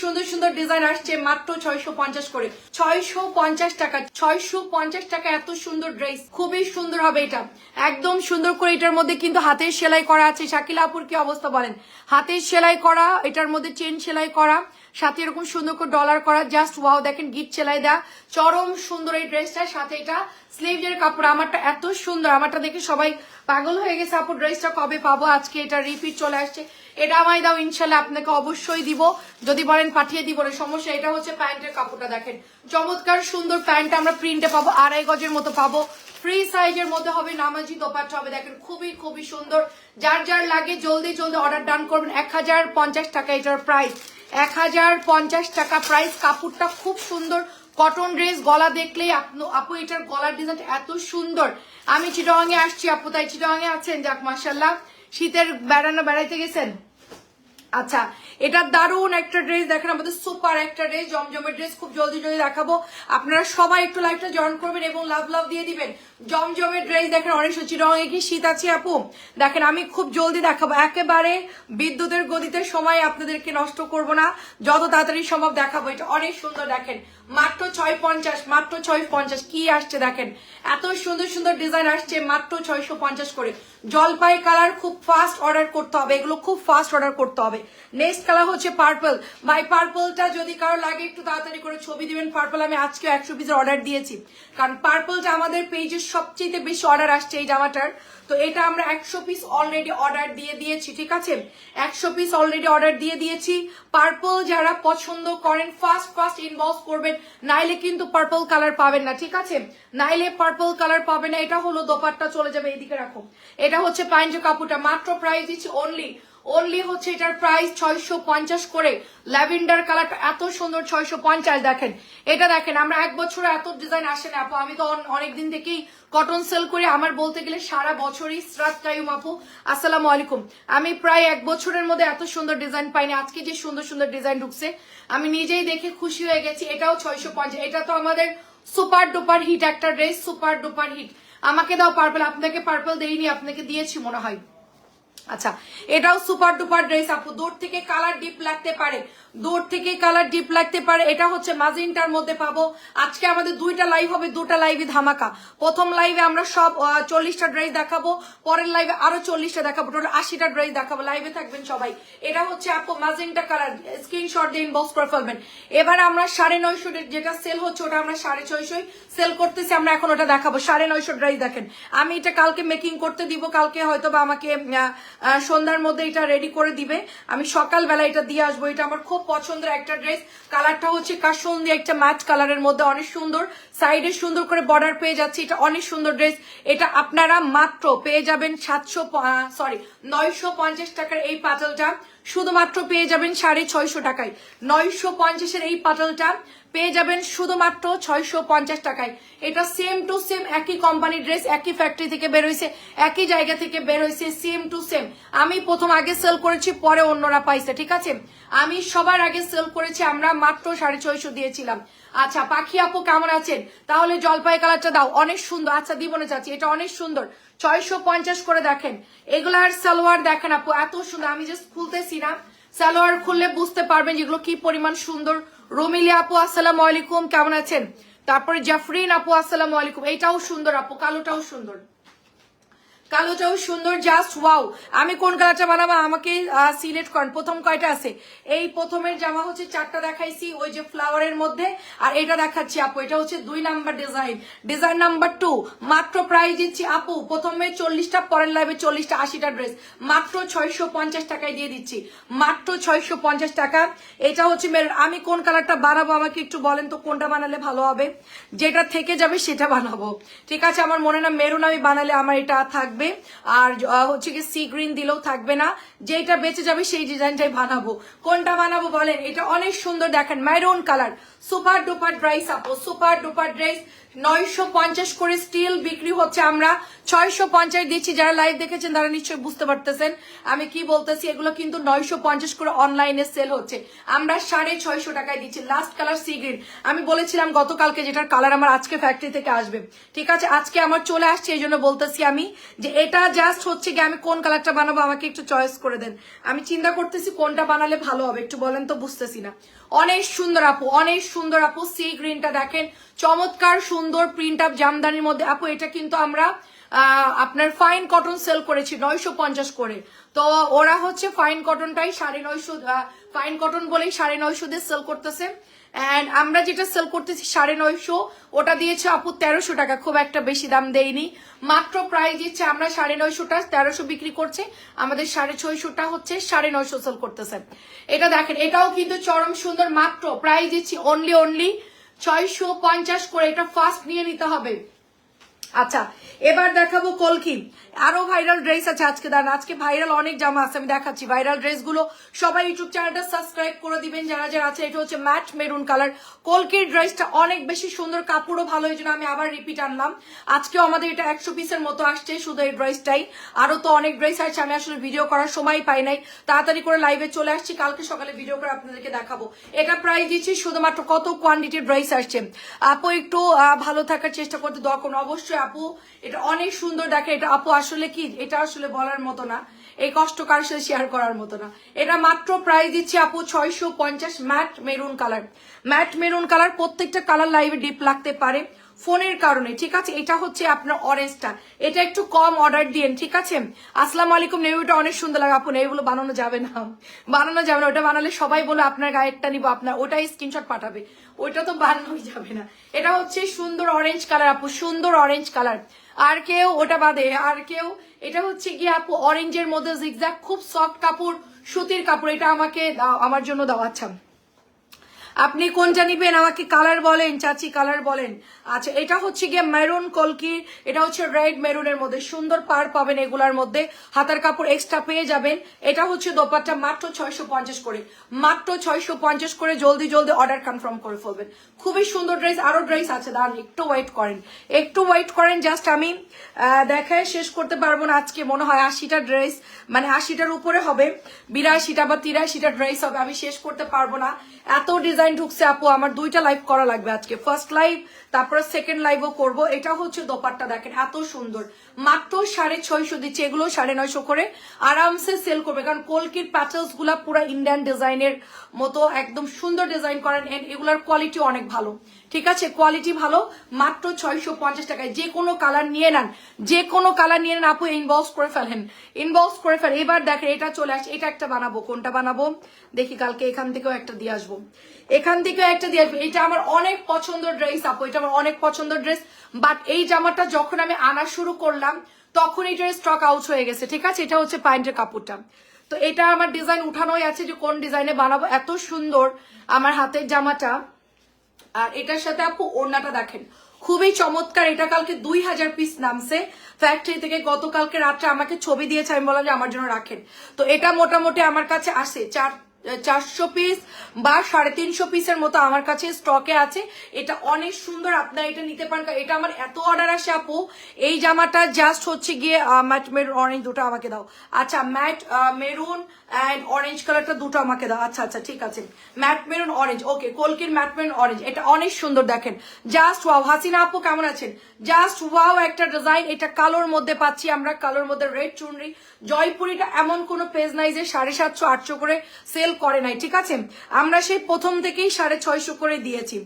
সুন্দর সুন্দর ডিজাইন আসছে মাত্র ছয়শো পঞ্চাশ করে। ছয়শো পঞ্চাশ টাকা, ছয়শো পঞ্চাশ টাকা এত সুন্দর ড্রেস খুবই সুন্দর হবে এটা। একদম সুন্দর করে এটার মধ্যে কিন্তু হাতের সেলাই করা আছে। শাকিলা আপুর কি অবস্থা বলেন? হাতের সেলাই করা, এটার মধ্যে চেন সেলাই করা সাথে এরকম সুন্দর করে ডলার করা জাস্ট ওয়াও দেখেন গিট সেলাই দেওয়া চরম সুন্দর এই ড্রেসটা সাথে এটা স্লিভের কাপড়। আমারটা এত সুন্দর, আমারটা দেখে সবাই পাগল হয়ে গেছে, আপু ড্রেসটা কবে পাবো? আজকে এটা রিপিট চলে আসছে। এটা আমায় দাও, ইনশাল্লাহ আপনাকে অবশ্যই দিব। যদি বলেন পাঠিয়ে দিব, না সমস্যা, এটা হচ্ছে প্যান্টের কাপড়টা, দেখেন। চমৎকার সুন্দর প্যান্ট আমরা প্রিন্টে পাবো, আড়াই গজের মতো পাবো। ফ্রি সাইজের মধ্যে হবে নামাজি দোপাট্টা হবে, দেখেন খুবই খুবই সুন্দর। যার যার লাগে, জলদি জলদি অর্ডার ডান করবেন। এক হাজার পঞ্চাশ টাকা এটার প্রাইস এক হাজার পঞ্চাশ টাকা প্রাইস কাপড়টা খুব সুন্দর। কটন ড্রেস গলা দেখলেই আপু, এটার গলার ডিজাইন এত সুন্দর। আমি চিটাঙে আসছি, আপু, তাই চিটাঙে আছেন? যাক মাসাল্লাহ শীতের বেড়ানো বেড়াইতে গেছেন? আচ্ছা এটা দারুণ একটা ড্রেস দেখেন আমাদের সুপার একটা ড্রেস জমজমের ড্রেস খুব জলদি জলদি দেখাবো। আপনারা সবাই একটু লাইভটা জয়েন করবেন এবং লাভ লাভ দিয়ে দিবেন। জমজমের ড্রেস দেখেন অনেক সচি রঙে কি শীত আছে আপু? দেখেন, আমি খুব জলদি দেখাবো। একেবারে বিদ্যুতের গতিতে সময় আপনাদেরকে নষ্ট করব না। যত তাড়াতাড়ি সম্ভব দেখাবো। এটা অনেক সুন্দর, দেখেন। মাত্র ছয় পঞ্চাশ মাত্র ছয় পঞ্চাশ কি আসছে দেখেন? এত সুন্দর সুন্দর ডিজাইন আসছে, মাত্র ছয়শো পঞ্চাশ করে। জলপাই কালার খুব ফাস্ট অর্ডার করতে হবে। এগুলো খুব ফাস্ট অর্ডার করতে হবে। নেক্সট কালার হচ্ছে পার্পল ভাই পার্পলটা যদি কারও লাগে, একটু তাড়াতাড়ি করে ছবি দিবেন। পার্পল আমি আজকে একশো পিসের অর্ডার দিয়েছি। কারণ পার্পলটা আমাদের পেজের সবচেয়ে বেশি অর্ডার আসছে এই জামাটার। তো এটা আমরা একশো পিস অলরেডি অর্ডার দিয়ে দিয়েছি, ঠিক আছে? একশো পিস অলরেডি অর্ডার দিয়ে দিয়েছি। পার্পল যারা পছন্দ করেন ফার্স্ট ফার্স্ট ইনবক্স করবেন। নাইলে কিন্তু পার্পল কালার পাবেন না, ঠিক আছে? নাইলে পার্পল কালার পাবেন না। এটা হলো দোপাট্টা, চলে যাবে এদিকে রাখো। এটা হচ্ছে পাঞ্জো কাপড়টা। মাত্র প্রাইস দিচ্ছি অনলি অনলি হচ্ছে এটার প্রাইস ছয়শো পঞ্চাশ করে। ল্যাভেন্ডার কালারটা এত সুন্দর, ছয়শো পঞ্চাশ দেখেন। এটা দেখেন, আমরা এক বছরে এত ডিজাইন আসে না আপু। আমি তো অনেক দিন থেকেই কটন সেল করি। আমার বলতে গেলে সারা বছরই শ্রাত কায়ুম আপু। আসসালামু আলাইকুম। আমি প্রায় এক বছরের মধ্যে এত সুন্দর ডিজাইন পাইনি। আজকে যে সুন্দর সুন্দর ডিজাইন ঢুকছে, আমি নিজেই দেখে খুশি হয়ে গেছি। এটাও ছয়শো পঞ্চাশ। এটা তো আমাদের সুপার ডুপার হিট একটা ড্রেস সুপার ডুপার হিট আমাকে দাও পার্পল আপনাকে পার্পল দেইনি, আপনাকে দিয়েছি মনে হয়। আচ্ছা এটাও সুপার ডুপার ড্রেস আপু। দূর থেকে কালার ডিপ লাগতে পারে। দূর থেকে কালার ডিপ লাগতে পারে। এটা হচ্ছে মাজিনটার মধ্যে পাবো। আজকে আমাদের দুইটা লাইভ হবে, দুটা লাইভে ধামাকা। প্রথম লাইভে আমরা সব চল্লিশটা ড্রেস দেখাবো। পরের লাইভে আরও চল্লিশটা দেখাবো। টোটাল আশিটা ড্রেস দেখাবো। লাইভে থাকবেন সবাই। এটা হচ্ছে আপু মাজিনটা কালার স্ক্রিনশট দিয়ে ইনবক্স করে ফেলবেন। এবার আমরা সাড়ে নয়শো যেটা সেল হচ্ছে, ওটা আমরা সাড়ে ছয়শোই সেল করতেছি। আমরা এখন ওটা দেখাবো। সাড়ে নয়শো ড্রেস দেখেন। আমি এটা কালকে মেকিং করতে দিব। কালকে হয়তো বা আমাকে সন্ধ্যার মধ্যে এটা রেডি করে দিবে। আমি সকালবেলা এটা দিয়ে আসব। এটা আমার খুব পছন্দের একটা ড্রেস। কালারটা হচ্ছে কাশন্দি একটা ম্যাচ কালারের মধ্যে। অনেক সুন্দর। সাইডে সুন্দর করে বর্ডার পেয়ে যাচ্ছে। এটা অনেক সুন্দর ড্রেস। এটা আপনারা মাত্র পেয়ে যাবেন সাতশো সরি নয়শো পঞ্চাশ টাকার এই পাতলটা শুধুমাত্র পেয়ে যাবেন সাড়ে ছয়শো টাকায়। নয়শো পঞ্চাশের এই পাতলটা পেয়ে যাবেন শুধুমাত্র ছয়শো পঞ্চাশ টাকায়। এটা সেম টু সেম একই কোম্পানির ড্রেস একই ফ্যাক্টরি থেকে বের হয়েছে একই জায়গা থেকে বের হয়েছে সেম টু সেম আমি প্রথম আগে সেল করেছি, পরে অন্যরা পাইছে, ঠিক আছে? আমি সবার আগে সেল করেছি, আমরা মাত্র সাড়ে ছয়শো দিয়েছিলাম। আচ্ছা পাখি আপু কেমন আছেন? তাহলে জলপাই কালারটা দাও। অনেক সুন্দর। আচ্ছা দিব না চাচ্ছি এটা অনেক সুন্দর। ছয়শো পঞ্চাশ করে দেখেন। এগুলার সালোয়ার দেখেন আপু, এত সুন্দর। আমি জাস্ট খুলতেছি না। সালোয়ার খুললে বুঝতে পারবেন যেগুলো কি পরিমাণ সুন্দর। রোমিলি আপু, আসসালাম আলাইকুম, কেমন আছেন? তারপরে জাফরিন আপু, আসসালাম আলাইকুম। এইটাও সুন্দর আপু, কালোটাও সুন্দর। কালোটাও সুন্দর জাস্ট ওয়াও আমি কোন কালারটা বানাবো? আমাকে সিলেক্ট করেন। প্রথম কয়টা আছে? এই প্রথমের জামা হচ্ছে চারটা দেখাইছি, ওই যে ফ্লাওয়ারের মধ্যে। আর এটা দেখাচ্ছি আপু, এটা হচ্ছে দুই number design design number two মাত্র প্রাইস দিচ্ছি আপু, প্রথমে চল্লিশটা, পরের লাইভে চল্লিশটা, আশিটা ড্রেস মাত্র ছয়শো পঞ্চাশ টাকায় দিয়ে দিচ্ছি। মাত্র ছয়শো পঞ্চাশ টাকা। এটা হচ্ছে মেরুন আমি কোন কালারটা বানাবো আমাকে একটু বলেন তো, কোনটা বানালে ভালো হবে? যেটা থেকে যাবে সেটা বানাবো। ঠিক আছে, আমার মনে না মেরুন আমি বানালে আমার এটা থাকবে। আর হচ্ছে কি সি গ্রিন দিলেও থাকবে না। যেটা বেঁচে যাবে সেই ডিজাইনটাই বানাবো। কোনটা বানাবো বলেন? এটা অনেক সুন্দর দেখেন maroon colour super duper dress আপো সুপার ডুপার ড্রেস নয়শো পঞ্চাশ করে স্টিল বিক্রি হচ্ছে আমরা। ছয়শো পঞ্চাশ দিচ্ছি, যারা লাইভ দেখেছেন তারা নিশ্চয়ই বুঝতে পারতেছেন। আমি কি বলতেছি, এগুলো কিন্তু নয়শো পঞ্চাশ করে অনলাইনে সেল হচ্ছে। আমরা সাড়ে ছয়শো টাকায় দিচ্ছি লাস্ট কালার সি গ্রিন আমি বলেছিলাম গতকালকে যেটার কালার আমার আজকে ফ্যাক্টরি থেকে আসবে। ঠিক আছে, আজকে আমার চলে আসছে, এই জন্য বলতেছি আমি যে এটা জাস্ট হচ্ছে কি আমি কোন কালারটা বানাবো, আমাকে একটু চয়েস করে দেন। আমি চিন্তা করতেছি কোনটা বানালে ভালো হবে, একটু বলেন তো, বুঝতেছি না। অনেক সুন্দর আপু, অনেক সুন্দর আপু সি গ্রিনটা দেখেন। চমৎকার সুন্দর প্রিন্ট আপ জামদানির মধ্যে। আপু, এটা কিন্তু আমরা আপনার ফাইন কটন সেল করেছি, নয়শো পঞ্চাশ করে। তো ওরা হচ্ছে ফাইন কটনটাই সাড়ে নয়শো ফাইন কটন বলেই সাড়ে নয়শো দিয়ে সেল করতেছে। অ্যান্ড আমরা যেটা সেল করতেছি সাড়ে নয়শো, ওটা দিয়েছে আপু তেরোশো টাকা, খুব একটা বেশি দাম দেয়নি। মাত্র প্রায় দিচ্ছে আমরা সাড়ে নয়শোটা, তেরোশো বিক্রি করছে, আমাদের সাড়ে ছয়শোটা হচ্ছে সাড়ে নয়শো সেল করতেছে। এটা দেখেন, এটাও কিন্তু চরম সুন্দর, মাত্র প্রায় দিচ্ছি অনলি অনলি ছয়শো পঞ্চাশ করে, এটা ফার্স্ট নিয়ে নিতে হবে। আচ্ছা এবার দেখাবো কলকি। আরও ভাইরাল ড্রেস আছে আজকে, দাঁড়ান, আজকে ভাইরাল অনেক জামা আছে, আমি দেখাচ্ছি। ভাইরাল ড্রেসগুলো সবাই ইউটিউব চ্যানেলটা সাবস্ক্রাইব করে দিবেন, যারা যারা আছে, এটা হচ্ছে ম্যাট মেরুন কালার কলকির ড্রেসটা অনেক বেশি সুন্দর, কাপড়ও ভালো, এই জন্য আমি আবার রিপিট আনলাম। আজকেও আমাদের এটা একশো পিসের মতো আসছে, শুধু এই ড্রেসটাই আরও তো অনেক ড্রেস আছে, আমি আসলে ভিডিও করার সময় পাই নাই। তাড়াতাড়ি করে লাইভে চলে আসছি, কালকে সকালে ভিডিও করে আপনাদেরকে দেখাবো। এটা প্রাইস দিচ্ছি শুধুমাত্র কত কোয়ান্টিটির ড্রেস আসছে। আপু, একটু ভালো থাকার চেষ্টা করতে দোয়া করুন, অবশ্যই আপু, এটা অনেক সুন্দর দেখে। এটা আপু আসলে কি? এটা আসলে বলার মতো না। এই কষ্ট কার সাথে শেয়ার করার মতো না। এটা মাত্র প্রাইস দিচ্ছে আপু ছয়শো পঞ্চাশ matte maroon colour matte maroon colour প্রত্যেকটা কালার লাইভে ডিপ লাগতে পারে। ফোনের কারণে, ঠিক আছে? এটা হচ্ছে আপনার অরেঞ্জটা এটা একটু কম অর্ডার দিয়েন, ঠিক আছে? আসসালামু আলাইকুম নেউটা অনেক সুন্দর লাগে। আপু নেউগুলো বানানো যাবে না। বানানো যাবে না, ওটা বানালে সবাই বলে আপনার গায়েরটা নিবো, আপনার ওটাই স্ক্রিনশট পাঠাবে। ওইটা তো বানানোই যাবে না। এটা হচ্ছে সুন্দর অরেঞ্জ কালার আপু, সুন্দর অরেঞ্জ কালার আর কেউ ওটা বাদে, আর কেউ, এটা হচ্ছে গিয়ে আপু অরেঞ্জের মধ্যে জিগজ্যাগ খুব সফট কাপড়, সুতির কাপড়, এটা আমাকে আমার জন্য দাও আচ্ছা। আপনি কোনটা নিবেন আমাকে কালার বলেন, চাচি কালার বলেন। আচ্ছা এটা হচ্ছে গিয়ে মেরুন কলকির, এটা হচ্ছে রেড মেরুনের মধ্যে। সুন্দর পার পাবেন এগুলার মধ্যে। হাতার কাপড় এক্সট্রা পেয়ে যাবেন। এটা হচ্ছে দোপাট্টা মাত্র ছয়শো পঞ্চাশ করে। মাত্র ছয়শো পঞ্চাশ করে জলদি জলদি অর্ডার কনফার্ম করে ফেলবেন। খুবই সুন্দর ড্রেস আরও ড্রেস আছে। দাঁড়ান, একটু ওয়েট করেন। একটু ওয়েট করেন জাস্ট আমি দেখায় শেষ করতে পারব না আজকে। মনে হয় আশিটা ড্রেস মানে আশিটার উপরে হবে। বিরাশিটা বা তিরাশিটা ড্রেস হবে। আমি শেষ করতে পারব না। এত ডিজাইন ঢুকছে আপু আমার দুইটা লাইভ করা লাগবে আজকে। ফার্স্ট লাইভ তারপরে সেকেন্ড লাইভও করব। এটা হচ্ছে দোপাট্টা, দেখেন, এত সুন্দর। মাত্র সাড়ে ছয়শো দিচ্ছে, এগুলো সাড়ে নয়শো করে। আরামসে সেল করবে, কারণ কলকির প্যাটেলসগুলা পুরো ইন্ডিয়ান ডিজাইনের মতো, একদম সুন্দর ডিজাইন করেন, and এগুলার কোয়ালিটি অনেক ভালো। ঠিক আছে? কোয়ালিটি ভালো, মাত্র ছয়শো পঞ্চাশ টাকায়। যে কোনো কালার নিয়ে নেন, যে কোনো কালার নিয়ে নেন, আপু ইনবক্স করে ফেলেন। ইনবক্স করে ফেলেন এবার দেখেন, এটা চলে আসছে, এটা একটা বানাবো। কোনটা বানাবো? দেখি, কালকে এখান থেকেও একটা দিয়ে আসব। এখান থেকেও একটা দিয়ে আসব। এটা আমার অনেক পছন্দের ড্রেস আপু, এটা আমার অনেক পছন্দের ড্রেস বাট এই জামাটা যখন আমি আনা শুরু করলাম, তখন এটার স্টক আউট হয়ে গেছে, ঠিক আছে? এটা হচ্ছে প্যান্টের কাপড়টা। তো এটা আমার ডিজাইন উঠানোই আছে যে কোন ডিজাইনে বানাবো। এত সুন্দর আমার হাতের জামাটা। আর এটার সাথে আপু ওড়নাটা দেখেন। খুবই চমৎকার। এটা কালকে দুই হাজার পিস নামছে। ফ্যাক্টরি থেকে গতকালকে রাত্রে আমাকে ছবি দিয়েছে। আমি বললাম যে আমার জন্য রাখেন। তো এটা মোটামুটি আমার কাছে আসে চার চারশো পিস বা সাড়ে তিনশো পিসের মতো আমার কাছে স্টকে আছে। এটা অনেক সুন্দর, আপনারা এটা নিতে পারেন। এটা আমার এত অর্ডার আসে আপু, এই জামাটা জাস্ট হচ্ছে গিয়ে ম্যাট মেরুন অরেঞ্জ দুটো আমাকে দাও। আচ্ছা ম্যাট মেরুন অ্যান্ড অরেঞ্জ কালারটা দুটো আমাকে দাও। আচ্ছা আচ্ছা ঠিক আছে। ম্যাট মেরুন অরেঞ্জ ওকে কলকির ম্যাট মেরুন অরেঞ্জ এটা অনেক সুন্দর দেখেন। জাস্ট ওয়াও হাসিনা আপু কেমন আছেন? জাস্ট ওয়াও একটা ডিজাইন এটা কালোর মধ্যে পাচ্ছি আমরা, কালোর মধ্যে রেড চুনরি। জয়পুরিটা এমন কোনো পেজ নাই যে সাড়ে সাতশো, আটশো করে সেল করে নাই, ঠিক আছে? আমরা সেই প্রথম থেকেই সাড়ে ছয়শো করে দিয়েছি।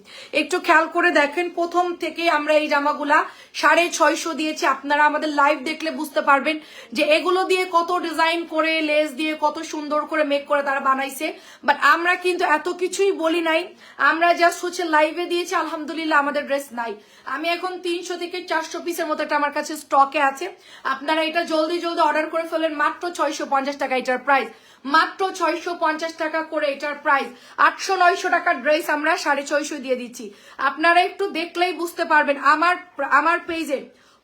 একটু খেয়াল করে দেখেন, প্রথম থেকেই আমরা এই জামাগুলা সাড়ে ছয়শো দিয়েছি। আপনারা আমাদের লাইভ দেখলে বুঝতে পারবেন যে এগুলো দিয়ে কত ডিজাইন করে লেস দিয়ে কত সুন্দর করে মেক করে তারা বানাইছে। বাট আমরা কিন্তু এত কিছুই বলি নাই। আমরা জাস্ট হচ্ছে লাইভে দিয়েছি, আলহামদুলিল্লাহ আমাদের ড্রেস নাই। আমি এখন তিনশো থেকে চারশো পিসের মতো একটা আমার কাছে স্টকে আছে। আপনারা এটা জলদি জলদি অর্ডার করে ফেলেন মাত্র ছয়শো পঞ্চাশ টাকা এটার প্রাইস মাত্র ছয়শো পঞ্চাশ টাকা করে এটার প্রাইস আটশো নয়শো টাকার ড্রেস আমরা সাড়ে ছয়শো দিয়ে দিচ্ছি। আপনারা একটু দেখলেই বুঝতে পারবেন আমার আমার পেজে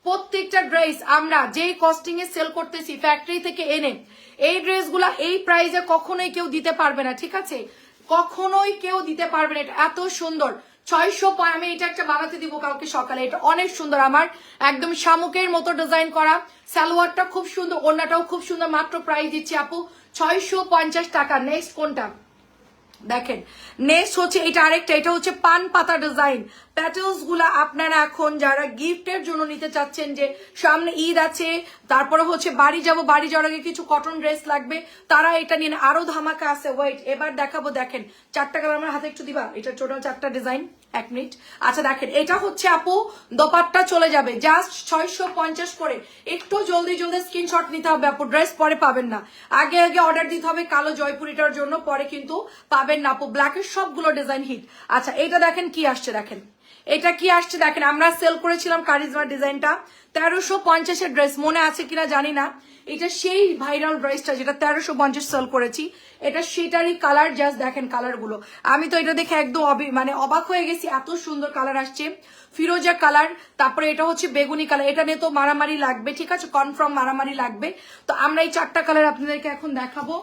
প্রত্যেকটা ড্রেস আমরা যেই কস্টিং এ সেল করতেছি ফ্যাক্টরি থেকে এনে, এই ড্রেসগুলা এই প্রাইজে কখনোই কেউ দিতে পারবে না, ঠিক আছে? কখনোই কেউ দিতে পারবে না, এটা এত সুন্দর। ছয়শো আমি এটা একটা বানাতে দিব কালকে সকালে, এটা অনেক সুন্দর। আমার একদম শামুকের মতো ডিজাইন করা। সালোয়ারটা খুব সুন্দর, ওড়নাটাও খুব সুন্দর। মাত্র প্রাইস দিচ্ছি আপু ছয়শো পঞ্চাশ টাকা নেক্সট কোনটা? দেখেন, নেক্সট হচ্ছে এটা আরেকটা, এটা হচ্ছে পান পাতা ডিজাইন প্যাটেলসগুলা আপনারা এখন যারা গিফটের জন্য নিতে চাচ্ছেন যে সামনে ঈদ আছে, তারপরে হচ্ছে বাড়ি যাব, বাড়ি যাওয়ার আগে কিছু কটন ড্রেস লাগবে, তারা এটা নিয়ে আরও ধামাকা আছে। ওয়েট এবার দেখাবো, দেখেন চারটা কালার আমার হাতে একটু দিবা? এটা টোটাল চারটা ডিজাইন এক মিনিট আচ্ছা দেখেন, এটা হচ্ছে আপু, দোপাট্টা চলে যাবে জাস্ট ছয়শো পঞ্চাশ করে। একটু জলদি জলদি স্ক্রিনশট নিতে হবে আপু ড্রেস পরে পাবেন না। আগে আগে অর্ডার দিতে হবে কালো জয়পুরিটার জন্য, পরে কিন্তু পাবেন না আপু ব্ল্যাকের সবগুলো ডিজাইন হিট আচ্ছা এটা দেখেন কি আসছে, দেখেন। এটা কি আসছে দেখেন, আমরা সেল করেছিলাম কারিজমা ডিজাইনটা তেরোশো পঞ্চাশের ড্রেস মনে আছে কিনা জানি না। এটা সেই ভাইরাল ড্রেসটা যেটা তেরোশো পঞ্চাশ সেল করেছি। এটা সেটারই কালার জাস্ট দেখেন কালারগুলো আমি তো এটা দেখে একদম মানে অবাক হয়ে গেছি, এত সুন্দর কালার আসছে। ফিরোজা কালার তারপরে এটা হচ্ছে বেগুনি কালার এটা নিয়ে তো মারামারি লাগবে, ঠিক আছে? কনফার্ম মারামারি লাগবে। তো আমরা এই চারটা কালার আপনাদেরকে এখন দেখাবো।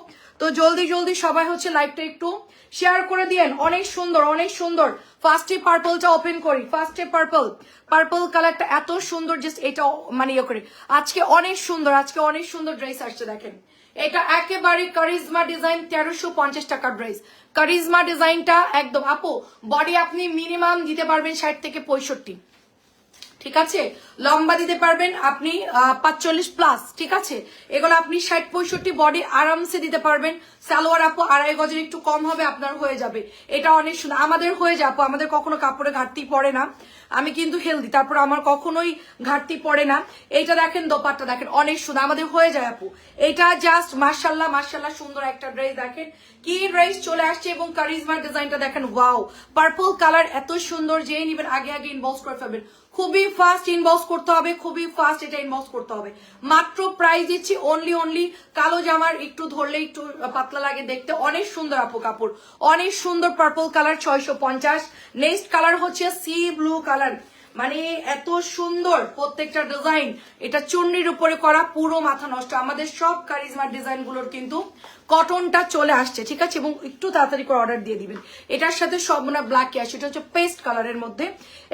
তো জলদি জলদি সবাই হচ্ছে লাইভটা একটু শেয়ার করে দিয়েন। অনেক সুন্দর অনেক সুন্দর। ফার্স্টে পার্পলটা ওপেন করি। ফার্স্টে পার্পল পার্পল কালারটা এত সুন্দর জাস্ট এটা মানে ইয়ে করে। আজকে অনেক সুন্দর, আজকে অনেক সুন্দর ড্রেস আসছে, দেখেন। এটা একেবারে কারিজমা ডিজাইন তেরোশো পঞ্চাশ টাকার ড্রেস কারিজমা ডিজাইনটা একদম, আপু বডি আপনি মিনিমাম দিতে পারবেন ষাট থেকে পঁয়ষট্টি। ঠিক আছে? লম্বা দিতে পারবেন আপনি পাঁচচল্লিশ প্লাস ঠিক আছে? এগুলো আপনি ষাট, পঁয়ষট্টি বডি আরামসে দিতে পারবেন। সালোয়ার আপু আড়াই গজের একটু কম হবে, আপনার হয়ে যাবে। এটা অনেক সুন্দর। আমাদের হয়ে যাবে আমাদের কখনো কাপড়ে ঘাটতি পড়ে না। আমি কিন্তু হেলদি তারপর আমার কখনোই ঘাটতি পড়ে না। এইটা দেখেন, দোপাট্টা দেখেন, অনেক সুন্দর। আমাদের হয়ে যায় আপু। এটা জাস্ট মার্শাল্লাহ মার্শাল্লাহ সুন্দর একটা ড্রেস দেখেন। কি ড্রেস চলে আসছে এবং কারিজমার ডিজাইনটা দেখেন ওয়াও পার্পল কালার এত সুন্দর যে নিবেন, আগে আগে ইনবক্স করে ফেলবেন। খুবই ফাস্ট ইনবক্স করতে হবে, খুবই ফাস্ট এটা ইনবক্স করতে হবে। মাত্র প্রাইস দিচ্ছি অনলি অনলি কালো জামার, একটু ধরলে একটু পাতলা লাগে দেখতে। অনেক সুন্দর আপু কাপড়, অনেক সুন্দর পার্পল কালার ছয়শো পঞ্চাশ। নেক্সট কালার হচ্ছে সি ব্লু কালার মানে এত সুন্দর প্রত্যেকটা ডিজাইন এটা চুন্নির উপরে করা, পুরো মাথা নষ্ট। আমাদের সব কারিজমার ডিজাইনগুলোর কিন্তু কটনটা চলে আসছে, ঠিক আছে? এবং একটু তাড়াতাড়ি করে অর্ডার দিয়ে দিবেন। এটার সাথে সব না ব্ল্যাক আসে এটা হচ্ছে পেস্ট কালারের মধ্যে।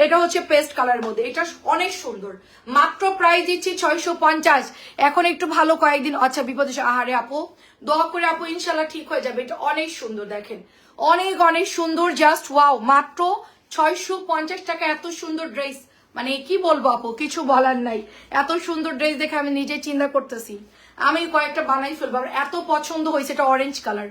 এটা হচ্ছে পেস্ট কালারের মধ্যে। এটা অনেক সুন্দর। মাত্র প্রাইস দিচ্ছি ছয়শো পঞ্চাশ। এখন একটু ভালো কয়েকদিন আচ্ছা বিপদে আহারে আপু, দোয়া করে আপু ইনশাল্লাহ ঠিক হয়ে যাবে। এটা অনেক সুন্দর, দেখেন। অনেক অনেক সুন্দর জাস্ট ওয়াও মাত্র ছয়শো পঞ্চাশ টাকা। এত সুন্দর ড্রেস মানে কি বলব আপু, কিছু বলার নাই। এত সুন্দর ড্রেস দেখে আমি নিজে চিন্তা করতেছি। আমি কয়েকটা বানাই ফেলব। এত পছন্দ হয়েছে এটা অরেঞ্জ কালার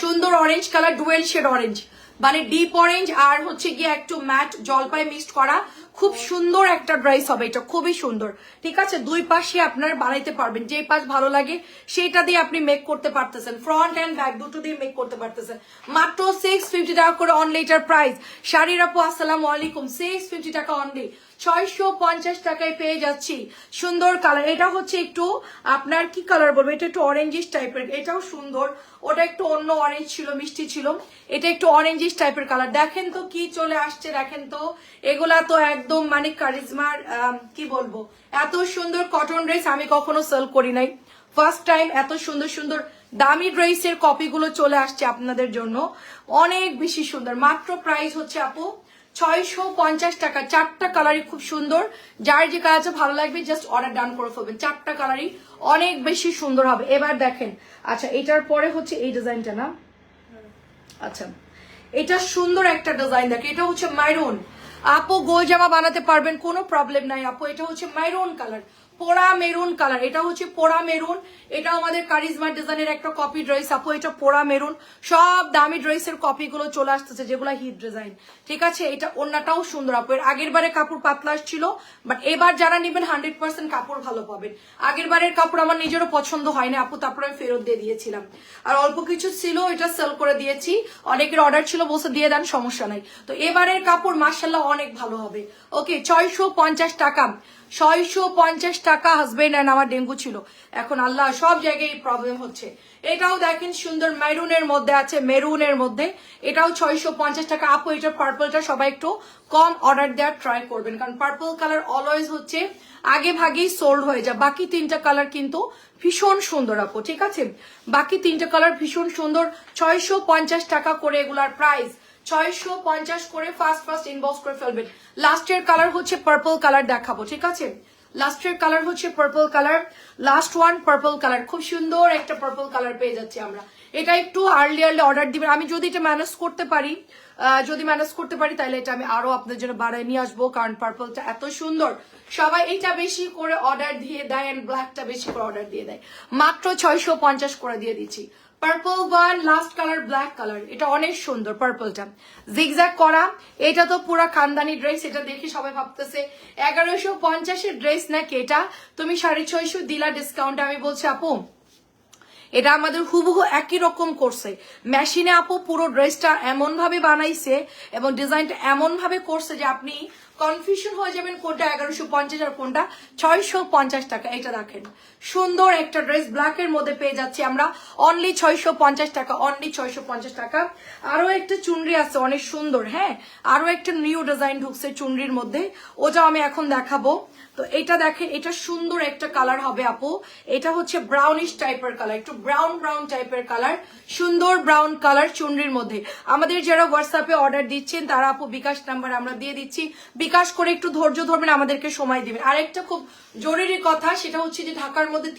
সুন্দর orange colour dual shade orange মানে ডিপ অরেঞ্জ আর হচ্ছে গিয়ে একটু ম্যাট জলপাই মিক্সড করা। খুব সুন্দর একটা ড্রেস হবে এটা, খুবই সুন্দর। ঠিক আছে? দুই পাশে আপনার বানাইতে পারবেন। যে পাশ ভালো লাগে সেটা দিয়ে আপনি মেক করতে পারতেছেন। ফ্রন্ট অ্যান্ড ব্যাক দুটো দিয়ে মেক করতে পারতেছেন। মাত্র সিক্স ফিফটি টাকা করে অনলি এটার প্রাইস শাড়ির আপু, আসসালামু আলাইকুম। সিক্স ফিফটি টাকা অনলি ছয়শো পঞ্চাশ টাকায় পেয়ে যাচ্ছি। সুন্দর কালার এটা হচ্ছে একটু, আপনার কি কালার বলব? এটা একটু অরেঞ্জিস টাইপের এটাও সুন্দর। ওটা একটু অন্য অরেঞ্জ ছিল, মিষ্টি ছিল। এটা একটু অরেঞ্জিস টাইপের কালার দেখেন তো কি চলে আসছে, দেখেন তো। এগুলা তো একদম মানে কারিজমার কি বলব? এত সুন্দর কটন ড্রেস আমি কখনো সেল করি নাই। ফার্স্ট টাইম এত সুন্দর সুন্দর, দামি ড্রেসের কপিগুলো চলে আসছে আপনাদের জন্য। অনেক বেশি সুন্দর। মাত্র প্রাইস হচ্ছে আপু ছয়শো পঞ্চাশ টাকা। চারটা কালারই খুব সুন্দর। যার যে কালারটা ভালো লাগবে জাস্ট অর্ডার ডান করে ফেলবেন। চারটা কালারই অনেক বেশি সুন্দর হবে। এবার দেখেন। আচ্ছা এটার পরে হচ্ছে এই ডিজাইনটা না? আচ্ছা এটা সুন্দর একটা ডিজাইন দেখে এটা হচ্ছে মাইরুন আপু গোল জামা বানাতে পারবেন, কোনো প্রবলেম নাই আপু। এটা হচ্ছে মাইরুন কালার পোড়া মেরুন কালার। এটা হচ্ছে পোড়া মেরুন। এটা আমাদের কারিজমা ডিজাইনের একটা কপি ড্রেস আপু, এটা পোড়া মেরুন। সব দামি ড্রেসের কপিগুলো চলে আসতেছে, যেগুলো হিট ডিজাইন ঠিক আছে? এটা অন্যটাও সুন্দর, আপু। এর আগের বারে কাপড় পাতলা আসছিল বাট এবার যারা নেবেন হান্ড্রেড পার্সেন্ট কাপড় ভালো পাবেন। আগের বারের কাপড় আমার নিজেরও পছন্দ হয় না আপু, তারপরে আমি ফেরত দিয়ে দিয়েছিলাম। আর অল্প কিছু ছিল, এটা সেল করে দিয়েছি। অনেকের অর্ডার ছিল বসে দিয়ে দেন, সমস্যা নাই। তো এবারের কাপড় মার্শাল্লাহ অনেক ভালো হবে। ওকে ছয়শো পঞ্চাশ টাকা। ছয়শো পঞ্চাশ টাকা হাজবেন্ড অ্যান্ড আমার ডেঙ্গু ছিল। এখন আল্লাহ সব জায়গায় প্রবলেম হচ্ছে। এটাও দেখেন সুন্দর মেরুনের মধ্যে আছে, মেরুনের মধ্যে। এটাও ছয়শো পঞ্চাশ টাকা। আপু, এটা পার্পলটা সবাই একটু কম অর্ডার দেওয়ার ট্রাই করবেন। কারণ পার্পল কালার অলওয়েজ হচ্ছে আগে ভাগেই সোল্ড হয়ে যায়। বাকি তিনটা কালার কিন্তু ভীষণ সুন্দর আপু, ঠিক আছে? বাকি তিনটা কালার ভীষণ সুন্দর। ছয়শো পঞ্চাশ টাকা করে এগুলার প্রাইস ছয়শো পঞ্চাশ করে ফার্স্ট ফার্স্ট ইনবক্স করে ফেলবেন। লাস্টের কালার হচ্ছে পার্পল কালার দেখাবো, ঠিক আছে? লাস্টের কালার হচ্ছে purple colour last one purple colour খুব সুন্দর একটা পার্পল কালার পেয়ে যাচ্ছি আমরা। এটা একটু আর্লি আর্লি অর্ডার দিবেন। আমি যদি এটা ম্যানেজ করতে পারি যদি ম্যানেজ করতে পারি, তাহলে এটা আমি আরও আপনাদের জন্য বাড়ায় নিয়ে আসব, কারণ পার্পলটা এত সুন্দর। সবাই এইটা বেশি করে অর্ডার দিয়ে দেয় এন্ড ব্ল্যাকটা বেশি করে অর্ডার দিয়ে দেয়। মাত্র ছয়শো পঞ্চাশ করে দিয়ে দিচ্ছি। Purple one last colour black colour এটা অনেক সুন্দর পার্পলটা জিগজ্যাগ করা, এটা তো পুরো খানদানি ড্রেস এটা দেখে সবাই ভাবতেছে, এগারোশো পঞ্চাশের ড্রেস নাকি এটা? তুমি সাড়ে ছয়শো দিলা ডিসকাউন্ট আমি বলছি, আপু। এটা আমাদের হুবহু একই রকম করছে। মেশিনে আপু পুরো ড্রেসটা এমন ভাবে বানাইছে এবং ডিজাইনটা এমন ভাবে করছে যে আপনি কনফিউশন হয়ে যাবেন কোনটা এগারোশো পঞ্চাশ আর কোনটা ছয়শো পঞ্চাশ টাকা। এটা দেখেন, সুন্দর একটা ড্রেস ব্ল্যাকের মধ্যে পেয়ে যাচ্ছি আমরা। অনলি ছয়শো পঞ্চাশ টাকা অনলি ছয়শো পঞ্চাশ টাকা। আরও একটা চুনরি আছে, অনেক সুন্দর হ্যাঁ? আরও একটা নিউ ডিজাইন ঢুকছে চুনরির মধ্যে। ওটা আমি এখন দেখাবো। তো এটা দেখেন, এটা সুন্দর একটা কালার হবে আপু। এটা হচ্ছে ব্রাউনিশ টাইপের কালার একটু ব্রাউন ব্রাউন টাইপের কালার সুন্দর ব্রাউন কালার চুনরির মধ্যে। আমাদের যারা হোয়াটসঅ্যাপে অর্ডার দিচ্ছেন, তারা আপু বিকাশ নাম্বার আমরা দিয়ে দিচ্ছি। বিকাশ করে একটু ধৈর্য ধরবেন, আমাদেরকে সময় দিবেন। আরেকটা খুব জরুরি কথা, সেটা হচ্ছে যে ঢাকার মধ্যে